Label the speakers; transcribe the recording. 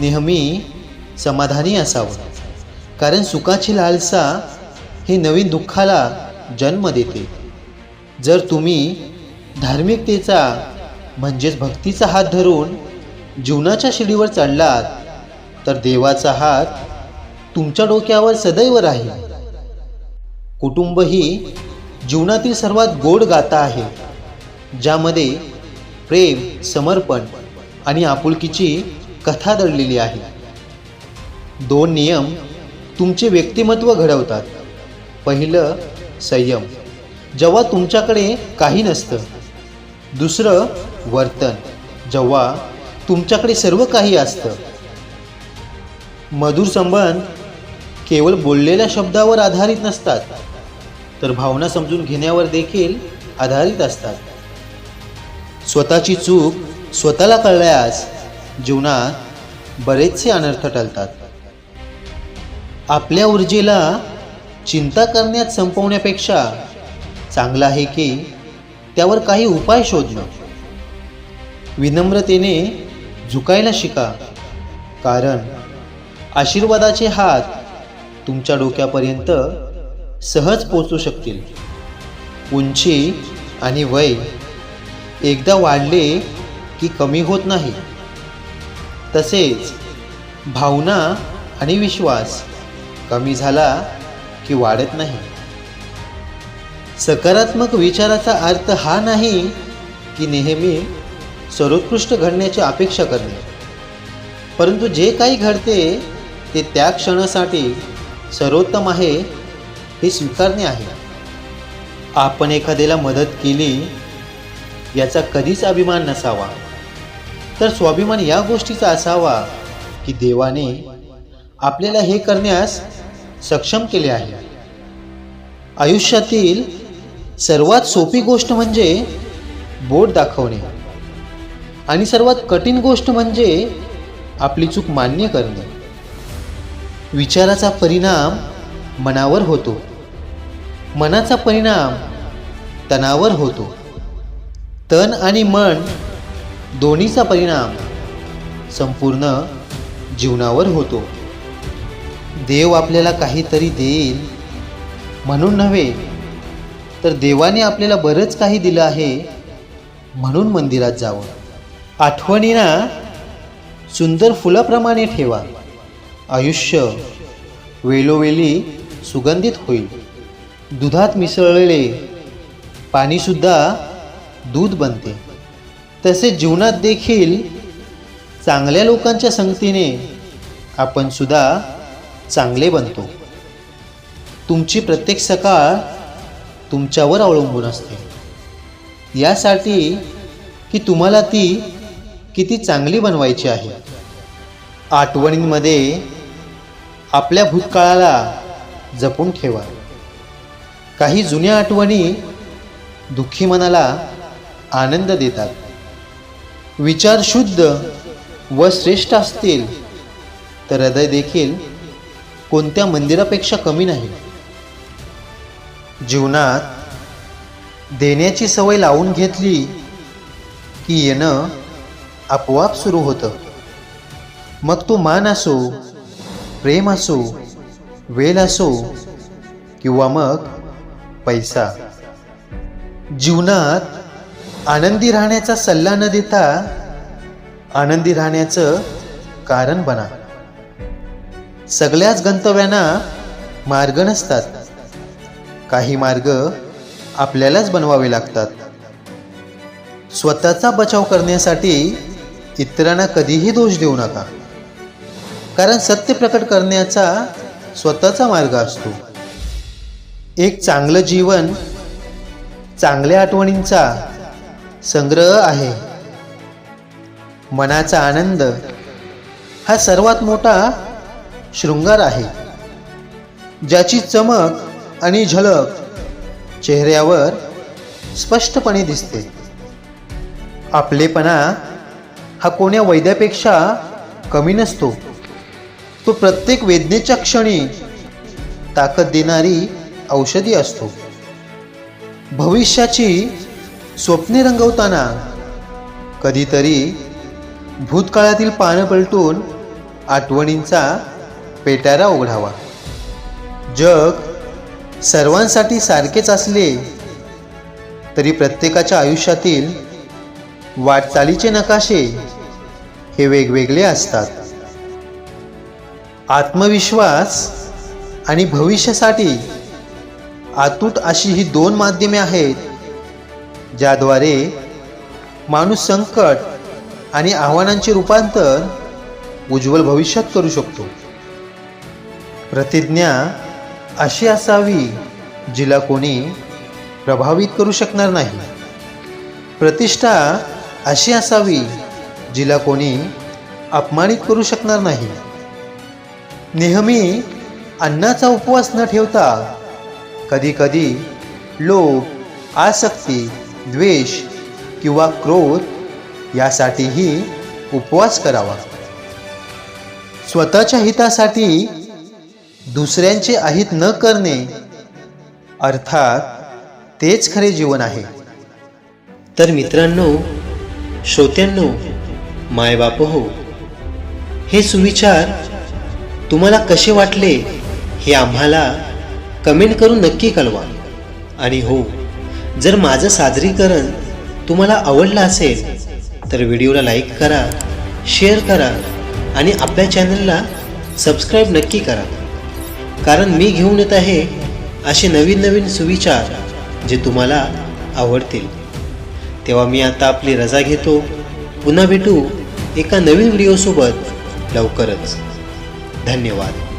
Speaker 1: नेहमी समाधानी असावं. कारण सुखाची लालसा हे नवीन दुःखाला जन्म देते. जर तुम्ही धार्मिकतेचा म्हणजेच भक्तीचा हात धरून जीवनाच्या शिडीवर चढलात तर देवाचा हात तुमच्या डोक्यावर सदैव राहील. कुटुंब ही जीवनातील सर्वात गोड गाथा आहे ज्यामध्ये प्रेम समर्पण आणि आपुलकीची कथा दडलेली आहे. दोन नियम तुमचे व्यक्तिमत्व घडवतात. पहिलं संयम. जेव्हा तुमच्याकडे काही नसतं. दुसरं वर्तन. जेव्हा तुमच्याकडे सर्व काही असतं. मधुर संबंध केवळ बोललेल्या शब्दावर आधारित नसतात तर भावना समजून घेण्यावर देखील आधारित असतात. स्वतःची चूक स्वतःला कळल्यास जीवनात बरेचसे अनर्थ टलतात आपल्या ऊर्जेला चिंता करण्यात संपवण्यापेक्षा चांगलं आहे की त्यावर काही उपाय शोधणं. विनम्रतेने झुकायला शिका. कारण आशीर्वादाचे हात तुमच्या डोक्यापर्यंत सहज पोचू शकतील. उंची आणि वय एकदा वाढले की कमी होत नाही. तसेच भावना आणि विश्वास कमी झाला की वाढत नाही. सकारात्मक विचाराचा अर्थ हा नाही की नेहमी सर्वोत्कृष्ट घडण्याची अपेक्षा करणे. परंतु जे काही घडते ते त्या क्षणासाठी सर्वोत्तम आहे हे स्वीकारणे आहे. आपण एखाद्याला मदत केली याचा कधीच अभिमान नसावा. तर स्वाभिमान या गोष्टीचा असावा की देवाने आपल्याला हे करण्यास सक्षम केले आहे. आयुष्यातील सर्वात सोपी गोष्ट म्हणजे बोट दाखवणे. आणि सर्वात कठीण गोष्ट म्हणजे आपली चूक मान्य करणे. विचाराचा परिणाम मनावर होतो. मनाचा परिणाम तणावर होतो. तन आणि मन दोन्हीचा परिणाम संपूर्ण जीवनावर होतो. देव आपल्याला काहीतरी देईल म्हणून नव्हे तर देवाने आपल्याला बरंच काही दिलं आहे म्हणून मंदिरात जावं. आठवणींना सुंदर फुलाप्रमाणे ठेवा. आयुष्य वेळोवेळी सुगंधित होईल. दुधात मिसळलेले पाणीसुद्धा दूध बनते. तसे जीवनात देखील चांगल्या लोकांच्या संगतीने आपण सुद्धा चांगले बनतो. तुमची प्रत्येक सकाळ तुमच्यावर अवलंबून असते. यासाठी की तुम्हाला ती किती चांगली बनवायची आहे. आठवणींमध्ये आपल्या भूतकाळाला जपून ठेवा. काही जुन्या आठवणी दुःखी मनाला आनंद देतात. विचार शुद्ध व श्रेष्ठ असतील तर हृदय देखील कोणत्या मंदिरापेक्षा कमी नाही. जीवनात देण्याची सवय लावून घेतली की येणं आपोआप सुरू होतं. मग तो मान असो प्रेम असो वेल असो किंवा मग पैसा. जीवनात आनंदी राहण्याचा सल्ला न देता आनंदी राहण्याचं कारण बना. सगळ्याच गंतव्यांना मार्ग नसतात. काही मार्ग आपल्यालाच बनवावे लागतात. स्वतःचा बचाव करण्यासाठी इतरांना कधीही दोष देऊ नका. कारण सत्य प्रकट करण्याचा स्वतःचा मार्ग असतो. एक चांगलं जीवन चांगल्या आठवणींचा संग्रह आहे. मनाचा आनंद हा सर्वात मोठा शृंगार आहे. ज्याची चमक आणि झलक चेहऱ्यावर स्पष्टपणे दिसते. आपलेपणा हा कोण्या वैद्यापेक्षा कमी नसतो. तो प्रत्येक वेदनेच्या क्षणी ताकद देणारी औषधी असतो. भविष्याची स्वप्ने रंगवताना कधीतरी भूतकाळातील पानं पलटून आठवणींचा पेटारा उघडावा जग सर्वांसाठी सारखेच असले तरी प्रत्येकाच्या आयुष्यातील वाटचालीचे नकाशे हे वेगवेगळे असतात. आत्मविश्वास आणि भविष्यासाठी आतूट अशी ही दोन माध्यमे आहेत ज्याद्वारे माणूस संकट आणि आव्हानांचे रूपांतर उज्ज्वल भविष्यात करू शकतो. प्रतिज्ञा अशी असावी जिला कोणी प्रभावित करू शकणार नाही. प्रतिष्ठा अशी असावी जिला कोणी अपमानित करू शकणार नाही. नेहमी अन्नाचा उपवास न ठेवता कधीकधी लोभ आसक्ती द्वेष किंवा क्रोध यासाठीही उपवास करावा. स्वतःच्या हितासाठी दुसऱ्यांचे अहित न करणे अर्थात तेच खरे जीवन आहे. तर मित्रांनो श्रोत्यांनो मायबाप हो हे सुविचार तुम्हाला कसे वाटले हे आम्हाला कमेंट करून नक्की कळवा. आणि हो जर माझं सादरीकरण तुम्हाला आवडलं असेल तर व्हिडिओला लाईक करा शेअर करा आणि आपल्या चॅनलला सबस्क्राईब नक्की करा. कारण मी घेऊन येत आहे असे नवीन नवीन सुविचार जे तुम्हाला आवडतील. तेव्हा मी आता आपली रजा घेतो. पुन्हा भेटू एका नवीन व्हिडिओसोबत लवकरच. धन्यवाद.